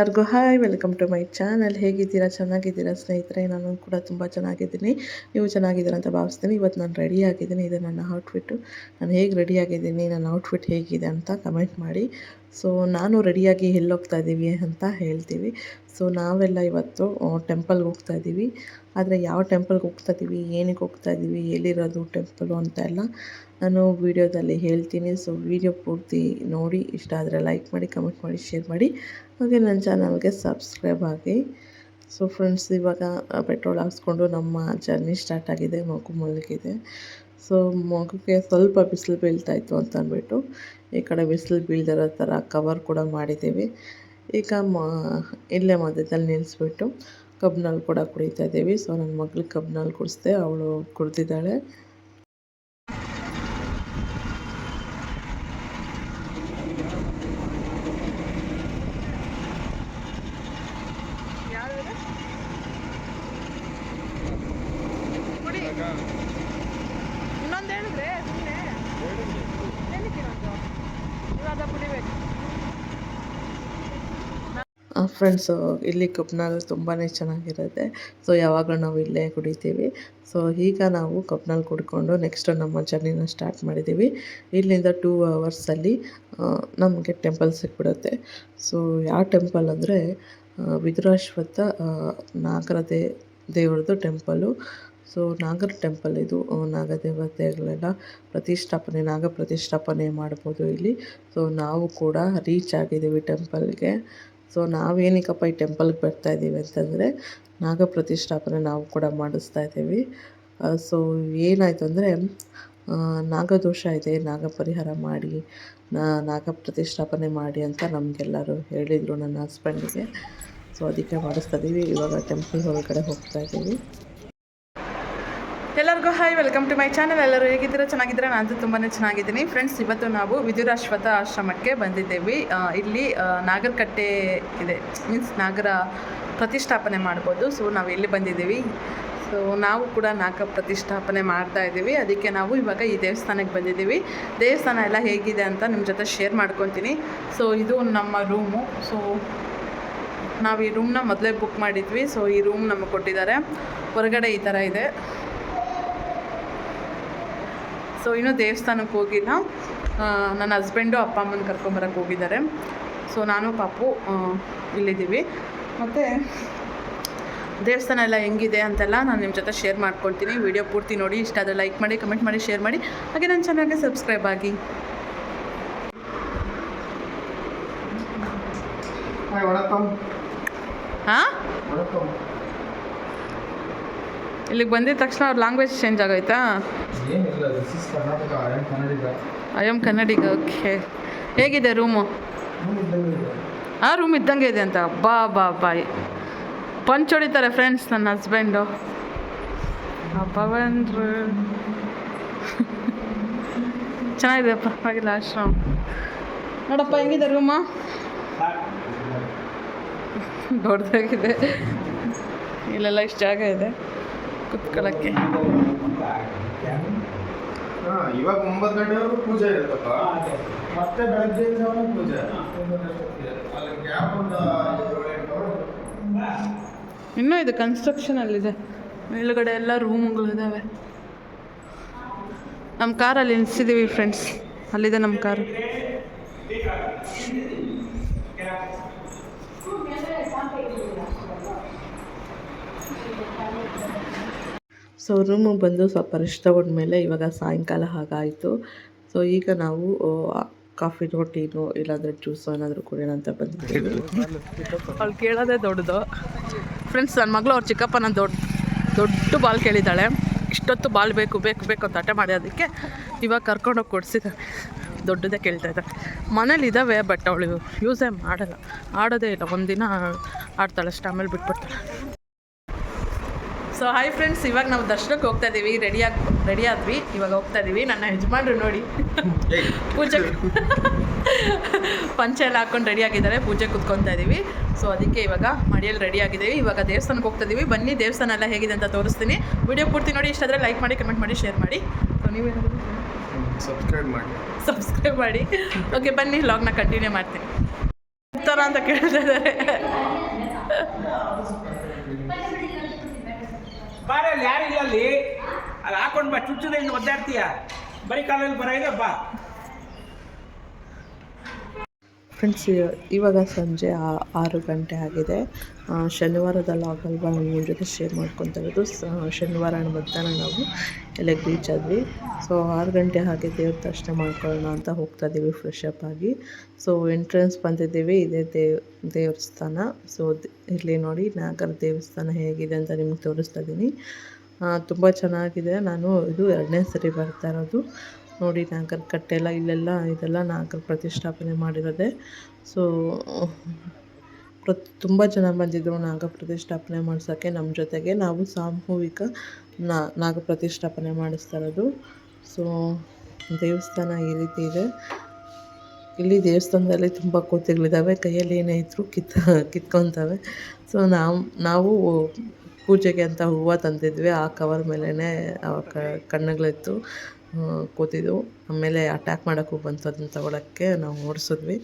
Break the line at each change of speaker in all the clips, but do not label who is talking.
ಎಲ್ಲರಿಗೂ hi, welcome to my channel. ಹೇಗಿದ್ದೀರಾ? ಚೆನ್ನಾಗಿದ್ದೀರಾ? ಸ್ನೇಹಿತರೆ, ನಾನು ಕೂಡ ತುಂಬ ಚೆನ್ನಾಗಿದ್ದೀನಿ. ನೀವು ಚೆನ್ನಾಗಿದ್ದೀರಾ ಅಂತ ಭಾವಿಸ್ತೀನಿ. ಇವತ್ತು ನಾನು ರೆಡಿ ಆಗಿದ್ದೀನಿ. ಇದು ನನ್ನ ಔಟ್ಫಿಟ್ಟು ನಾನು ಹೇಗೆ ರೆಡಿ ಆಗಿದ್ದೀನಿ? ನನ್ನ ಔಟ್ಫಿಟ್ ಹೇಗಿದೆ ಅಂತ ಕಮೆಂಟ್ ಮಾಡಿ. ಸೊ ನಾನು ರೆಡಿಯಾಗಿ ಎಲ್ಲೋಗ್ತಾ ಇದ್ದೀವಿ ಅಂತ ಹೇಳ್ತೀವಿ. ಸೊ ನಾವೆಲ್ಲ ಇವತ್ತು ಟೆಂಪಲ್ಗೆ ಹೋಗ್ತಾ ಇದ್ದೀವಿ ಆದರೆ ಯಾವ ಟೆಂಪಲ್ಗೆ ಹೋಗ್ತಾ ಇದ್ದೀವಿ ಏನಕ್ಕೆ ಹೋಗ್ತಾ ಇದ್ದೀವಿ ಎಲ್ಲಿರೋದು ಟೆಂಪಲು ಅಂತ ಎಲ್ಲ ನಾನು ವೀಡಿಯೋದಲ್ಲಿ ಹೇಳ್ತೀನಿ. ಸೊ ವೀಡಿಯೋ ಪೂರ್ತಿ ನೋಡಿ. ಇಷ್ಟ ಆದರೆ ಲೈಕ್ ಮಾಡಿ ಕಮೆಂಟ್ ಮಾಡಿ ಶೇರ್ ಮಾಡಿ. ಹಾಗೆ ನನ್ನ ಚಾನಲ್ಗೆ ಸಬ್ಸ್ಕ್ರೈಬ್ ಆಗಿ. ಸೊ ಫ್ರೆಂಡ್ಸ್ ಇವಾಗ ಪೆಟ್ರೋಲ್ ಹಾಕ್ಸ್ಕೊಂಡು ನಮ್ಮ ಜರ್ನಿ ಸ್ಟಾರ್ಟ್ ಆಗಿದೆ, ಮಗು ಮಲಗಿದೆ. ಸೊ ಮಗುಗೆ ಸ್ವಲ್ಪ ಬಿಸಿಲು ಬೀಳ್ತಾಯಿತ್ತು ಅಂತ ಅಂದ್ಬಿಟ್ಟು ಈ ಕಡೆ ಬಿಸಿಲು ಬೀಳ್ದಿರೋ ಥರ ಕವರ್ ಕೂಡ ಮಾಡಿದ್ದೀವಿ. ಈಗ ಮ, ಇಲ್ಲೇ ಮಧ್ಯದಲ್ಲಿ ನಿಲ್ಲಿಸ್ಬಿಟ್ಟು ಕಬ್ನಲ್ಲಿ ಕೂಡ ಕುಡಿತಾ ಇದ್ದೀವಿ. ಸೊ ನನ್ನ ಮಗ್ಳಿಗೆ ಕಬ್ನಲ್ಲಿ ಕುಡಿಸ್ದೆ, ಅವಳು ಕುಡ್ದಿದ್ದಾಳೆ. ಫ್ರೆಂಡ್ಸು ಇಲ್ಲಿ ಕಬ್ನಲ್ಲಿ ತುಂಬಾ ಚೆನ್ನಾಗಿರುತ್ತೆ. ಸೊ ಯಾವಾಗಲೂ ನಾವು ಇಲ್ಲೇ ಕುಡಿತೀವಿ. ಸೊ ಈಗ ನಾವು ಕಬ್ನಲ್ಲಿ ಕುಡ್ಕೊಂಡು ನೆಕ್ಸ್ಟ್ ನಮ್ಮ ಜರ್ನಿನ ಸ್ಟಾರ್ಟ್ ಮಾಡಿದ್ದೀವಿ ಇಲ್ಲಿಂದ ಟೂ ಅವರ್ಸಲ್ಲಿ ನಮಗೆ ಟೆಂಪಲ್ ಸಿಕ್ಬಿಡುತ್ತೆ. ಸೊ ಯಾವ ಟೆಂಪಲ್ ಅಂದರೆ ವಿದುರಾಶ್ವತ್ಥ ನಾಗರದೇ ದೇವರದು ಟೆಂಪಲು ಸೊ ನಾಗರ ಟೆಂಪಲ್ ಇದು ನಾಗದೇವತೆಗಳೆಲ್ಲ ಪ್ರತಿಷ್ಠಾಪನೆ, ನಾಗ ಪ್ರತಿಷ್ಠಾಪನೆ ಮಾಡ್ಬೋದು ಇಲ್ಲಿ. ಸೊ ನಾವು ಕೂಡ ರೀಚ್ ಆಗಿದ್ದೀವಿ ಟೆಂಪಲ್ಗೆ ಸೊ ನಾವೇನಕ್ಕಪ್ಪ ಈ ಟೆಂಪಲ್ಗೆ ಬರ್ತಾ ಇದ್ದೀವಿ ಅಂತಂದರೆ ನಾಗ ಪ್ರತಿಷ್ಠಾಪನೆ ನಾವು ಕೂಡ ಮಾಡಿಸ್ತಾ ಇದ್ದೀವಿ. ಸೊ ಏನಾಯಿತು ಅಂದರೆ ನಾಗದೋಷ ಇದೆ, ನಾಗ ಪರಿಹಾರ ಮಾಡಿ ನಾಗ ಪ್ರತಿಷ್ಠಾಪನೆ ಮಾಡಿ ಅಂತ ನಮಗೆಲ್ಲರೂ ಹೇಳಿದರು ನನ್ನ ಹಸ್ಬೆಂಡಿಗೆ ಸೊ ಅದಕ್ಕೆ ಮಾಡಿಸ್ತಾ ಇದ್ದೀವಿ. ಇವಾಗ ಟೆಂಪಲ್ ಒಳಗಡೆ ಹೋಗ್ತಾ ಇದ್ದೀವಿ.
ಎಲ್ಲರಿಗೂ hi, welcome to my channel. ಎಲ್ಲರೂ ಹೇಗಿದ್ದೀರಾ? ಚೆನ್ನಾಗಿದ್ದೀರಾ? ನಾನು ತುಂಬಾ ಚೆನ್ನಾಗಿದ್ದೀನಿ. ಫ್ರೆಂಡ್ಸ್, ಇವತ್ತು ನಾವು ವಿದುರಾಶ್ವಥ ಆಶ್ರಮಕ್ಕೆ ಬಂದಿದ್ದೇವೆ. ಇಲ್ಲಿ ನಾಗರಕಟ್ಟೆ ಇದೆ. ಮೀನ್ಸ್ ನಾಗರ ಪ್ರತಿಷ್ಠಾಪನೆ ಮಾಡ್ಬೋದು. ಸೊ ನಾವು ಇಲ್ಲಿ ಬಂದಿದ್ದೀವಿ. ಸೊ ನಾವು ಕೂಡ ನಾಗ ಪ್ರತಿಷ್ಠಾಪನೆ ಮಾಡ್ತಾ ಇದ್ದೀವಿ. ಅದಕ್ಕೆ ನಾವು ಇವಾಗ ಈ ದೇವಸ್ಥಾನಕ್ಕೆ ಬಂದಿದ್ದೀವಿ. ದೇವಸ್ಥಾನ ಎಲ್ಲ ಹೇಗಿದೆ ಅಂತ ನಿಮ್ಮ ಜೊತೆ ಶೇರ್ ಮಾಡ್ಕೊತೀನಿ. ಸೊ ಇದು ನಮ್ಮ ರೂಮು ಸೊ ನಾವು ಈ ರೂಮ್ನ ಮೊದಲೇ ಬುಕ್ ಮಾಡಿದ್ವಿ. ಸೊ ಈ ರೂಮ್ ನಮಗೆ ಕೊಟ್ಟಿದ್ದಾರೆ. ಹೊರಗಡೆ ಈ ಥರ ಇದೆ. ಸೊ ಇನ್ನೂ ದೇವಸ್ಥಾನಕ್ಕೆ ಹೋಗಿಲ್ಲ ನನ್ನ ಹಸ್ಬೆಂಡು ಅಪ್ಪ ಅಮ್ಮನ ಕರ್ಕೊಂಬರಕ್ಕೆ ಹೋಗಿದ್ದಾರೆ. ಸೊ ನಾನು, ಪಾಪು ಇಲ್ಲಿದ್ದೀವಿ. ಮತ್ತು, ದೇವಸ್ಥಾನ ಎಲ್ಲ ಹೆಂಗಿದೆ ಅಂತೆಲ್ಲ ನಾನು ನಿಮ್ಮ ಜೊತೆ ಶೇರ್ ಮಾಡ್ಕೊಳ್ತೀನಿ. ವಿಡಿಯೋ ಪೂರ್ತಿ ನೋಡಿ. ಇಷ್ಟ ಆದರೆ ಲೈಕ್ ಮಾಡಿ ಕಮೆಂಟ್ ಮಾಡಿ ಶೇರ್ ಮಾಡಿ. ಹಾಗೆ ನನ್ನ ಚಾನಲ್ಗೆ ಸಬ್ಸ್ಕ್ರೈಬ್ ಆಗಿ. ಇಲ್ಲಿಗೆ ಬಂದಿದ ತಕ್ಷಣ ಅವ್ರ language change ಆಗೋಯ್ತಾ?
I am Kannadiga.
Okay ಹೇಗಿದೆ ರೂಮು ಆ ರೂಮ್ ಇದ್ದಂಗೆ ಇದೆ ಅಂತ? ಬಾ ಬಾ ಬಾಯ್ ಪಂಚ್ ಹೊಡಿತಾರೆ ಫ್ರೆಂಡ್ಸ್ ನನ್ನ ಹಸ್ಬೆಂಡು ಪವನ್ರು ಚೆನ್ನಾಗಿದೆ ಪರವಾಗಿಲ್ಲ ಆಶ್ರಮ. ನೋಡಪ್ಪ ಹೆಂಗಿದೆ ರೂಮ ದೊಡ್ಡದಾಗಿದೆ. ಇಲ್ಲೆಲ್ಲ ಇಷ್ಟು ಜಾಗ ಇದೆ. ಕುತ್ಕೊಳ್ಳೋಕ್ಕೆ
ಹಾಂ ಇವಾಗ ಒಂಬತ್ತು ಗಂಟೆವರೆಗೂ ಪೂಜೆ ಇರುತ್ತಪ್ಪ ಮತ್ತೆ ಬೆಳಗ್ಗೆ ಪೂಜೆ.
ಇನ್ನೂ ಇದು ಕನ್ಸ್ಟ್ರಕ್ಷನಲ್ಲಿದೆ ಮೇಲುಗಡೆ ಎಲ್ಲ ರೂಮ್ಗಳಿದ್ದಾವೆ ನಮ್ಮ ಕಾರಲ್ಲಿ ನಿಲ್ಸಿದೀವಿ ಫ್ರೆಂಡ್ಸ್ ಅಲ್ಲಿದೆ ನಮ್ಮ ಕಾರು
ಸೊ ರೂಮಿಗೆ ಬಂದು ಸ್ವಲ್ಪ ರೆಸ್ಟ್ ತಗೊಂಡ್ಮೇಲೆ ಇವಾಗ ಸಾಯಂಕಾಲ ಹಾಗಾಯಿತು. ಸೊ ಈಗ ನಾವು ಕಾಫಿನೋ ಟೀನೋ ಇಲ್ಲಾಂದರೆ ಜ್ಯೂಸೋ ಏನಾದರೂ ಕುಡಿಯೋಣ ಅಂತ ಬಂದಿದ್ದೀವಿ
ಅವ್ಳು ಕೇಳೋದೇ ದೊಡ್ಡದು. ಫ್ರೆಂಡ್ಸ್ ನನ್ನ ಮಗಳು ಅವ್ರ ಚಿಕ್ಕಪ್ಪನ ದೊಡ್ಡ ದೊಡ್ಡ ಬಾಲ್ ಕೇಳಿದ್ದಾಳೆ. ಇಷ್ಟೊತ್ತು ಬಾಲ್ ಬೇಕು ಬೇಕು ಬೇಕು ಅಂತ ಮಾಡಿ ಅದಕ್ಕೆ ಇವಾಗ ಕರ್ಕೊಂಡೋಗಿ ಕೊಡಿಸಿದ್ದಾನೆ ದೊಡ್ಡದೇ ಕೇಳ್ತಾ ಇದ್ದಾರೆ ಮನೇಲಿ ಇದ್ದಾವೆ ಬಟ್ ಅವಳು ಯೂಸೇ ಮಾಡಲ್ಲ. ಆಡೋದೇ ಇಲ್ಲ. ಒಂದಿನ ಆಡ್ತಾಳೆ ಅಷ್ಟು ಆಮೇಲೆ ಬಿಟ್ಬಿಡ್ತಾಳೆ. ಸೊ ಹಾಯ್ ಫ್ರೆಂಡ್ಸ್ ಇವಾಗ ನಾವು ದರ್ಶನಕ್ಕೆ ಹೋಗ್ತಾ ಇದ್ದೀವಿ ರೆಡಿಯಾಗಿ ರೆಡಿ ಆದ್ವಿ. ಇವಾಗ ಹೋಗ್ತಾ ಇದ್ದೀವಿ ನನ್ನ ಯಜಮಾನ್ರು ನೋಡಿ. ಪೂಜೆ ಪಂಚೆ ಎಲ್ಲ ಹಾಕೊಂಡು ರೆಡಿ ಆಗಿದ್ದಾರೆ. ಪೂಜೆ ಕುತ್ಕೊತಾ ಇದ್ದೀವಿ ಸೊ ಅದಕ್ಕೆ ಇವಾಗ ಮಡಿಯಲ್ಲಿ ರೆಡಿ ಆಗಿದ್ದೀವಿ ಇವಾಗ ದೇವಸ್ಥಾನಕ್ಕೆ ಹೋಗ್ತಾ ಇದ್ದೀವಿ ಬನ್ನಿ ದೇವಸ್ಥಾನ ಎಲ್ಲ ಹೇಗಿದೆ ಅಂತ ತೋರಿಸ್ತೀನಿ. ವಿಡಿಯೋ ಪೂರ್ತಿ ನೋಡಿ. ಇಷ್ಟ ಆದರೆ ಲೈಕ್ ಮಾಡಿ ಕಮೆಂಟ್ ಮಾಡಿ ಶೇರ್ ಮಾಡಿ. ಸೊ ನೀವೇನಾದರೂ
ಸಬ್ಸ್ಕ್ರೈಬ್ ಮಾಡಿ.
ಸಬ್ಸ್ಕ್ರೈಬ್ ಮಾಡಿ. ಓಕೆ ಬನ್ನಿ ಲಾಗ್ನ ಕಂಟಿನ್ಯೂ ಮಾಡ್ತೀನಿ. ಅಂತ ಕೇಳ್ತಾ ಇದ್ದಾರೆ.
ಬಾರೆ ಅಲ್ಲಿ ಯಾರಿಲ್ಲ ಅಲ್ಲಿ? ಅಲ್ಲಿ ಹಾಕೊಂಡು ಬಾ ಚುಚ್ಚದ ಒದ್ದಾಡ್ತೀಯ? ಬರೀ ಕಾಲಲ್ಲಿ ಬರೋದೆ ಬಾ.
ಫ್ರೆಂಡ್ಸ್, ಇವಾಗ ಸಂಜೆ ಆರು ಗಂಟೆ ಆಗಿದೆ. ಶನಿವಾರದ ಲಾಗ್ ಅಲ್ವಾ ನಾನು ನಿಮ್ಮ ಜೊತೆ ಶೇರ್ ಮಾಡ್ಕೊತಾ ಇರೋದು. ಶನಿವಾರ ಮಧ್ಯಾಹ್ನ ನಾವು. ಎಲ್ಲಿಗೆ ರೀಚ್ ಆದ್ವಿ. ಸೊ ಆರು ಗಂಟೆ ಹಾಗೆ ದೇವ್ರ ದರ್ಶನ ಮಾಡ್ಕೊಳ್ಳೋಣ ಅಂತ ಹೋಗ್ತಾ ಇದ್ದೀವಿ ಫ್ರೆಶ್ ಅಪ್ ಆಗಿ. ಸೊ ಎಂಟ್ರೆನ್ಸ್ ಬಂದಿದ್ದೀವಿ. ಇದೇ ದೇವ್, ದೇವಸ್ಥಾನ. ಸೊ ಇಲ್ಲಿ ನೋಡಿ ನಾಗರ ದೇವಸ್ಥಾನ ಹೇಗಿದೆ ಅಂತ ನಿಮ್ಗೆ ತೋರಿಸ್ತಾ ಇದ್ದೀನಿ ತುಂಬ ಚೆನ್ನಾಗಿದೆ. ನಾನು ಇದು ಎರಡನೇ ಸರಿ ಬರ್ತಾ ಇರೋದು. ನೋಡಿ ನಾಗರ ಕಟ್ಟೆಲ್ಲ ಇಲ್ಲೆಲ್ಲ ಇದೆಲ್ಲ ನಾಗರ ಪ್ರತಿಷ್ಠಾಪನೆ ಮಾಡಿರೋದೆ. ಸೊ ಪ್ರತ್, ತುಂಬ ಜನ ಬಂದಿದ್ದರು ನಾಗ ಪ್ರತಿಷ್ಠಾಪನೆ ಮಾಡ್ಸೋಕ್ಕೆ ನಮ್ಮ ಜೊತೆಗೆ. ನಾವು ಸಾಮೂಹಿಕ ನಾಗ ಪ್ರತಿಷ್ಠಾಪನೆ ಮಾಡಿಸ್ತಾ ಇರೋದು. ಸೊ ದೇವಸ್ಥಾನ ಈ ರೀತಿ ಇದೆ. ಇಲ್ಲಿ ದೇವಸ್ಥಾನದಲ್ಲಿ ತುಂಬ ಕೋತಿಗಳಿದ್ದಾವೆ. ಕೈಯಲ್ಲಿ ಏನೇ ಇದ್ದರೂ ಕಿತ್, ಕಿತ್ಕೊತಾವೆ. ಸೊ ನಾವು ನಾವು ಪೂಜೆಗೆ ಅಂತ ಹೂವು ತಂದಿದ್ವಿ. ಆ ಕವರ್ ಮೇಲೇ ಕಣ್ಣುಗಳಿತ್ತು. ಆ, ಕೂತಿದ್ವು. ಆಮೇಲೆ ಅಟ್ಯಾಕ್ ಮಾಡೋಕ್ಕೂ ಬಂತು ಅದನ್ನ ತೊಗೊಳಕ್ಕೆ ನಾವು ಓಡಿಸಿದ್ವಿ.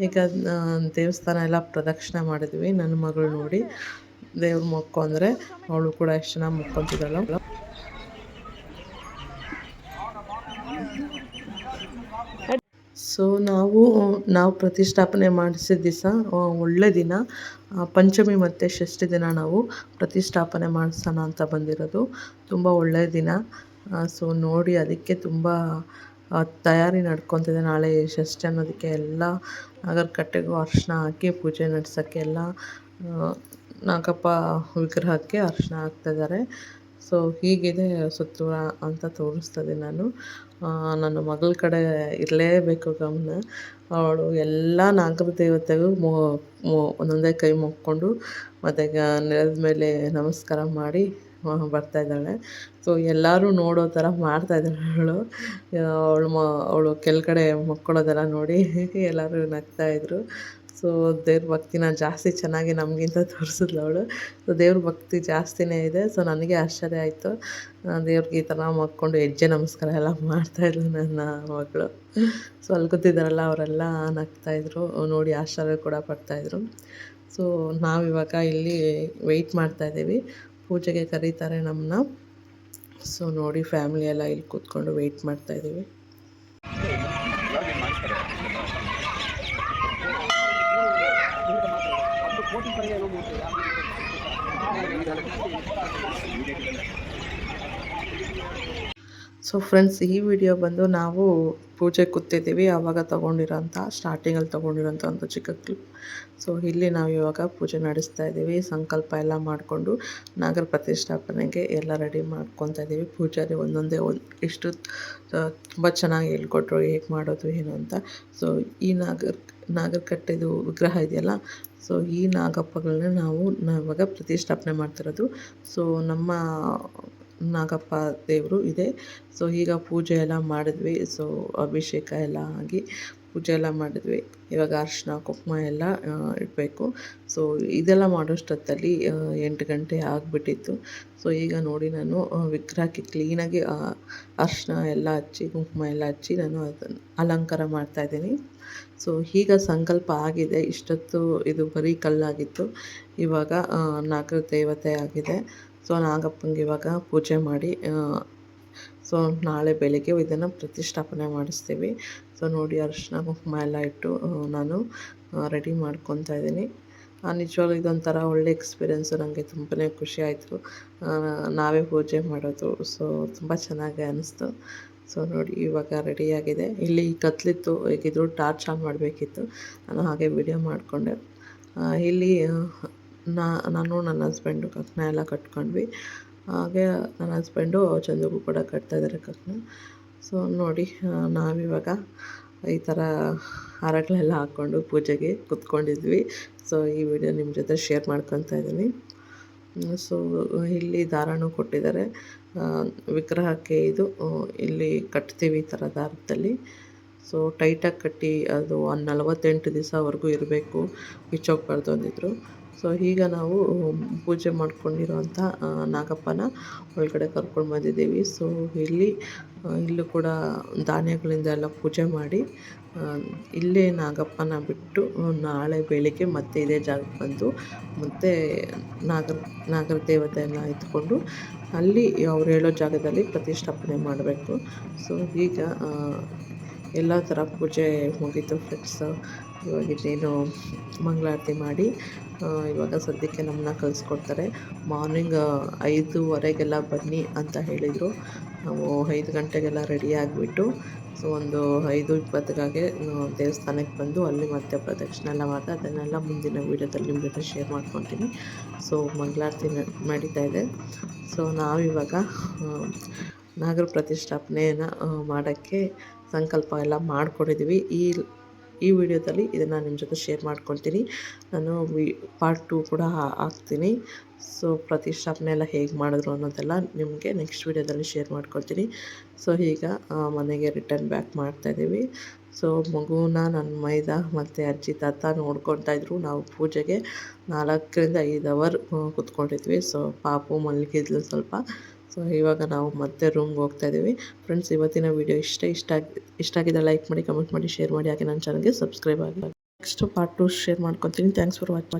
ಈಗ ದೇವಸ್ಥಾನ ಎಲ್ಲ ಪ್ರದಕ್ಷಿಣೆ ಮಾಡಿದ್ವಿ. ನನ್ನ ಮಗಳು ನೋಡಿ ದೇವ್ರ ಮುಕ್ಕು ಅಂದರೆ ಅವಳು ಕೂಡ ಎಷ್ಟು ಚೆನ್ನಾಗಿ ಮುಕ್ಕೊಂತಿದ್ದಾಳು. ಸೊ ನಾವು ನಾವು ಪ್ರತಿಷ್ಠಾಪನೆ ಮಾಡಿಸಿದ ದಿವಸ ಒಳ್ಳೆ ದಿನ ಪಂಚಮಿ ಮತ್ತು ಷಷ್ಠಿ ದಿನ ನಾವು ಪ್ರತಿಷ್ಠಾಪನೆ ಮಾಡಿಸೋಣ ಅಂತ ಬಂದಿರೋದು. ತುಂಬ ಒಳ್ಳೆಯ ದಿನ. ಸೊ ನೋಡಿ ಅದಕ್ಕೆ ತುಂಬ ತಯಾರಿ ನಡ್ಕೊತಿದೆ. ನಾಳೆ ಷಷ್ಠಿ ಅನ್ನೋದಕ್ಕೆ ಎಲ್ಲ ನಾಗರ ಕಟ್ಟೆಗೂ ಅರಿಶಿನ ಹಾಕಿ ಪೂಜೆ ನಡೆಸೋಕ್ಕೆ ಎಲ್ಲ ನಾಗಪ್ಪ ವಿಗ್ರಹಕ್ಕೆ ಅರಿಶಿನ ಹಾಕ್ತಿದ್ದಾರೆ. ಸೊ ಹೀಗಿದೆ ಸುತ್ತೂರ ಅಂತ ತೋರಿಸ್ತದೆ ನಾನು. ನನ್ನ ಮಗಳ ಕಡೆ ಇರಲೇಬೇಕು ಗಮನ. ಅವಳು ಎಲ್ಲ ನಾಗರ ದೇವತೆಗೂ ಒಂದೊಂದೇ ಕೈ ಮುಕ್ಕೊಂಡು ಮತ್ತು ನೆಲದ ಮೇಲೆ ನಮಸ್ಕಾರ ಮಾಡಿ ಬರ್ತಾ ಇದ್ದಾಳೆ. ಸೊ ಎಲ್ಲರೂ ನೋಡೋ ಥರ ಮಾಡ್ತಾ ಇದ್ದಾಳೆ ಅವಳು. ಅವಳು ಮ, ಅವಳು ಕೆಳಗಡೆ ಮಕ್ಕಳೋದೆಲ್ಲ ನೋಡಿ ಎಲ್ಲರೂ ನಗ್ತಾಯಿದ್ರು ಸೊ ದೇವ್ರ ಭಕ್ತಿನ ಜಾಸ್ತಿ ಚೆನ್ನಾಗಿ ನಮಗಿಂತ ತೋರಿಸಿದ್ಲು ಅವಳು. ಸೊ ದೇವ್ರ ಭಕ್ತಿ ಜಾಸ್ತಿನೇ ಇದೆ. ಸೊ ನನಗೆ ಆಶ್ಚರ್ಯ ಆಯಿತು. ದೇವ್ರಿಗೆ ಈ ಥರ ಮಕ್ಕೊಂಡು ಹೆಜ್ಜೆ ನಮಸ್ಕಾರ ಎಲ್ಲ ಮಾಡ್ತಾಯಿದ್ಲು ನನ್ನ ಮಗಳು. ಸೊ ಅಲ್ಲಿ ಕೂತಿದ್ದಾರಲ್ಲ, ಅವರೆಲ್ಲ ನಗ್ತಾಯಿದ್ರು ನೋಡಿ ಆಶ್ಚರ್ಯ ಕೂಡ ಪಡ್ತಾಯಿದ್ರು ಸೊ ನಾವಿವಾಗ ಇಲ್ಲಿ ವೆಯ್ಟ್ ಮಾಡ್ತಾಯಿದ್ದೀವಿ ಪೂಜೆಗೆ ಕರೀತಾರೆ ನಮ್ಮನ್ನ ಸೊ ನೋಡಿ ಫ್ಯಾಮಿಲಿ ಎಲ್ಲ ಇಲ್ಲಿ ಕೂತ್ಕೊಂಡು ವೆಯ್ಟ್ ಮಾಡ್ತಾಯಿದ್ದೀವಿ ಸೊ ಫ್ರೆಂಡ್ಸ್ ಈ ವಿಡಿಯೋ ಬಂದು ನಾವು ಪೂಜೆ ಕೂತಿದ್ದೀವಿ ಆವಾಗ ತೊಗೊಂಡಿರೋಂಥ ಸ್ಟಾರ್ಟಿಂಗಲ್ಲಿ ತೊಗೊಂಡಿರೋಂಥ ಒಂದು ಚಿಕ್ಕ ಕ್ಲಿಪ್ ಸೊ ಇಲ್ಲಿ ನಾವು ಇವಾಗ ಪೂಜೆ ನಡೆಸ್ತಾ ಇದ್ದೀವಿ, ಸಂಕಲ್ಪ ಎಲ್ಲ ಮಾಡಿಕೊಂಡು ನಾಗರ ಪ್ರತಿಷ್ಠಾಪನೆಗೆ ಎಲ್ಲ ರೆಡಿ ಮಾಡ್ಕೊತಾ ಇದ್ದೀವಿ. ಪೂಜಾರಿ ಒಂದೊಂದೇ ಒಂದು ಇಷ್ಟು ತುಂಬ ಚೆನ್ನಾಗಿ ಹೇಳ್ಕೊಟ್ರು, ಹೇಗೆ ಮಾಡೋದು, ಏನು ಅಂತ. ಸೊ ಈ ನಾಗರ್ ನಾಗರಕಟ್ಟೆದು ವಿಗ್ರಹ ಇದೆಯಲ್ಲ ಸೊ ಈ ನಾಗಪ್ಪಗಳನ್ನ ನಾವು ನಾವಾಗ ಪ್ರತಿಷ್ಠಾಪನೆ ಮಾಡ್ತಿರೋದು. ಸೊ ನಮ್ಮ ನಾಗಪ್ಪ ದೇವರು ಇದೆ. ಸೊ ಈಗ ಪೂಜೆ ಎಲ್ಲ ಮಾಡಿದ್ವಿ. ಸೊ ಅಭಿಷೇಕ ಎಲ್ಲ ಆಗಿ ಪೂಜೆ ಎಲ್ಲ ಮಾಡಿದ್ವಿ. ಇವಾಗ ಅರ್ಶಿನ, ಕುಂಕುಮ ಎಲ್ಲ ಇಡಬೇಕು. ಸೊ ಇದೆಲ್ಲ ಮಾಡೋಷ್ಟೊತ್ತಲ್ಲಿ ಎಂಟು ಗಂಟೆ ಆಗಿಬಿಟ್ಟಿತ್ತು. ಸೊ ಈಗ ನೋಡಿ ನಾನು ವಿಗ್ರಹಕ್ಕೆ ಕ್ಲೀನಾಗಿ ಅರ್ಶಿನ ಎಲ್ಲ ಹಚ್ಚಿ, ಕುಂಕುಮ ಎಲ್ಲ ಹಚ್ಚಿ ನಾನು ಅದನ್ನು ಅಲಂಕಾರ ಮಾಡ್ತಾಯಿದ್ದೀನಿ ಸೊ ಈಗ ಸಂಕಲ್ಪ ಆಗಿದೆ. ಇಷ್ಟೊತ್ತು ಇದು ಬರೀ ಕಲ್ಲಾಗಿತ್ತು. ಇವಾಗ ನಾಗರ ದೇವತೆ ಆಗಿದೆ. ಸೊ ನಾಗಪ್ಪಂಗೆ ಇವಾಗ ಪೂಜೆ ಮಾಡಿ ಸೊ ನಾಳೆ ಬೆಳಿಗ್ಗೆ ಇದನ್ನು ಪ್ರತಿಷ್ಠಾಪನೆ ಮಾಡಿಸ್ತೀವಿ. ಸೊ ನೋಡಿ, ಅರಿಶಿನ ಕುಂಕುಮ ಎಲ್ಲ ಇಟ್ಟು ನಾನು ರೆಡಿ ಮಾಡ್ಕೊತಾ ಇದ್ದೀನಿ. ನಿಜವಾಗ್ಲೂ ಇದೊಂಥರ ಒಳ್ಳೆ ಎಕ್ಸ್ಪೀರಿಯೆನ್ಸು ನನಗೆ ತುಂಬಾ ಖುಷಿ ಆಯಿತು. ನಾವೇ ಪೂಜೆ ಮಾಡೋದು. ಸೊ ತುಂಬ ಚೆನ್ನಾಗಿ ಅನ್ನಿಸ್ತು ಸೊ ನೋಡಿ, ಇವಾಗ ರೆಡಿಯಾಗಿದೆ ಇಲ್ಲಿ ಕತ್ಲಿತ್ತು, ಹೇಗಿದ್ರು ಟಾರ್ಚ್ ಆನ್ ಮಾಡಬೇಕಿತ್ತು. ನಾನು ಹಾಗೆ ವಿಡಿಯೋ ಮಾಡಿಕೊಂಡೆ. ಇಲ್ಲಿ ನಾ, ನಾನು ನನ್ನ ಹಸ್ಬೆಂಡು ಕಕ್ಕನ ಎಲ್ಲ ಕಟ್ಕೊಂಡ್ವಿ. ಹಾಗೆ ನನ್ನ ಹಸ್ಬೆಂಡು ಚಂದ್ರಗೂ ಕೂಡ ಕಟ್ತಾ ಇದ್ದಾರೆ ಕಕ್ನ. ಸೊ ನೋಡಿ ನಾವಿವಾಗ ಈ ಥರ ಹಾರಗಳೆಲ್ಲ ಹಾಕ್ಕೊಂಡು ಪೂಜೆಗೆ ಕುತ್ಕೊಂಡಿದ್ವಿ. ಸೊ ಈ ವಿಡಿಯೋ ನಿಮ್ಮ ಜೊತೆ ಶೇರ್ ಮಾಡ್ಕೊತಾ ಇದ್ದೀನಿ. ಸೊ ಇಲ್ಲಿ ದಾರನೂ ಕೊಟ್ಟಿದ್ದಾರೆ. ವಿಗ್ರಹಕ್ಕೆ ಇದು, ಇಲ್ಲಿ ಕಟ್ತೀವಿ ಈ ಥರ ದಾರದಲ್ಲಿ. ಸೊ ಟೈಟಾಗಿ ಕಟ್ಟಿ ಅದು ಒಂದು ನಲವತ್ತೆಂಟು ದಿವಸವರೆಗೂ ಇರಬೇಕು. ಬಿಚ್ಚೋಗ್ಬಾರ್ದು ಅಂದಿದ್ರು ಸೊ ಈಗ ನಾವು ಪೂಜೆ ಮಾಡ್ಕೊಂಡಿರೋಂಥ ನಾಗಪ್ಪನ ಒಳಗಡೆ ಕರ್ಕೊಂಡು ಬಂದಿದ್ದೀವಿ. ಸೊ ಇಲ್ಲಿ ಇಲ್ಲೂ ಕೂಡ ಧಾನ್ಯಗಳಿಂದ ಎಲ್ಲ ಪೂಜೆ ಮಾಡಿ ಇಲ್ಲೇ ನಾಗಪ್ಪನ ಬಿಟ್ಟು, ನಾಳೆ ಬೆಳಿಗ್ಗೆ ಮತ್ತೆ ಇದೇ ಜಾಗಕ್ಕೆ ಬಂದು, ಮತ್ತೆ ನಾಗರ ನಾಗರ ದೇವತೆಯನ್ನು ಎತ್ಕೊಂಡು ಅಲ್ಲಿ ಅವ್ರು ಹೇಳೋ ಜಾಗದಲ್ಲಿ ಪ್ರತಿಷ್ಠಾಪನೆ ಮಾಡಬೇಕು. ಸೊ ಈಗ ಎಲ್ಲ ಥರ ಪೂಜೆ ಮುಗೀತು ಫ್ರೆಂಡ್ಸ್ ಇವಾಗ ಇನ್ನೇನು ಮಂಗಳಾರತಿ ಮಾಡಿ ಇವಾಗ ಸದ್ಯಕ್ಕೆ ನಮ್ಮನ್ನ ಕಳಿಸ್ಕೊಡ್ತಾರೆ. ಮಾರ್ನಿಂಗ್ ಐದೂವರೆಗೆಲ್ಲ ಬನ್ನಿ ಅಂತ ಹೇಳಿದರು. ನಾವು ಐದು ಗಂಟೆಗೆಲ್ಲ ರೆಡಿ ಆಗಿಬಿಟ್ಟು ಸೊ ಒಂದು ಐದು ಇಪ್ಪತ್ತಿಗಾಗೆ ದೇವಸ್ಥಾನಕ್ಕೆ ಬಂದು ಅಲ್ಲಿ ಮತ್ತೆ ಪ್ರದಕ್ಷಿಣೆ ಎಲ್ಲ ಮಾಡಿದೆ. ಅದನ್ನೆಲ್ಲ ಮುಂದಿನ ವೀಡಿಯೋದಲ್ಲಿ ನಿಮ್ಮ ಜೊತೆ ಶೇರ್ ಮಾಡ್ಕೊತೀನಿ. ಸೊ ಮಂಗಳಾರತಿ ನಡೀತಾ ಇದೆ. ಸೊ ನಾವಿವಾಗ ನಾಗರ ಪ್ರತಿಷ್ಠಾಪನೆಯನ್ನು ಮಾಡೋಕ್ಕೆ ಸಂಕಲ್ಪ ಎಲ್ಲ ಮಾಡ್ಕೊಂಡಿದ್ದೀವಿ. ಈ ಈ ವಿಡಿಯೋದಲ್ಲಿ ಇದನ್ನು ನಿಮ್ಮ ಜೊತೆ ಶೇರ್ ಮಾಡ್ಕೊಳ್ತೀನಿ. ನಾನು ವಿ ಪಾರ್ಟ್ ಟೂ ಕೂಡ ಹಾಕ್ತೀನಿ. ಸೊ ಪ್ರತಿಷ್ಠಾಪನೆ ಎಲ್ಲ ಹೇಗೆ ಮಾಡಿದ್ರು ಅನ್ನೋದೆಲ್ಲ ನಿಮಗೆ ನೆಕ್ಸ್ಟ್ ವಿಡಿಯೋದಲ್ಲಿ ಶೇರ್ ಮಾಡ್ಕೊಳ್ತೀನಿ. ಸೊ ಈಗ ಮನೆಗೆ ರಿಟರ್ನ್ ಬ್ಯಾಕ್ ಮಾಡ್ತಾಯಿದ್ದೀವಿ ಸೊ ಮಗುನ ನನ್ನ ಮೈದ ಮತ್ತು ಅಜ್ಜಿ ತಾತ ನೋಡ್ಕೊಳ್ತಾ ಇದ್ರು. ನಾವು ಪೂಜೆಗೆ ನಾಲ್ಕರಿಂದ ಐದು ಅವರ್ ಕುತ್ಕೊಂಡಿದ್ವಿ. ಸೊ ಪಾಪು ಮಲಗಿದ್ಲು ಸ್ವಲ್ಪ. ಸೊ ಇವಾಗ ನಾವು ಮತ್ತೆ ರೂಮ್ಗೆ ಹೋಗ್ತಾ ಇದ್ದೀವಿ. ಫ್ರೆಂಡ್ಸ್ ಇವತ್ತಿನ ವೀಡಿಯೋ ಇಷ್ಟ ಇಷ್ಟ ಆಗಿ, ಇಷ್ಟ ಆಗಿದೆ ಲೈಕ್ ಮಾಡಿ ಕಮೆಂಟ್ ಮಾಡಿ ಶೇರ್ ಮಾಡಿ, ಹಾಗೆ ನನ್ನ ಚಾನಲ್ಗೆ ಸಬ್ಸ್ಕ್ರೈಬ್ ಆಗಿ. ನೆಕ್ಸ್ಟ್ ಪಾರ್ಟ್ ಟು ಶೇರ್ ಮಾಡ್ಕೊತೀನಿ. Thanks for watch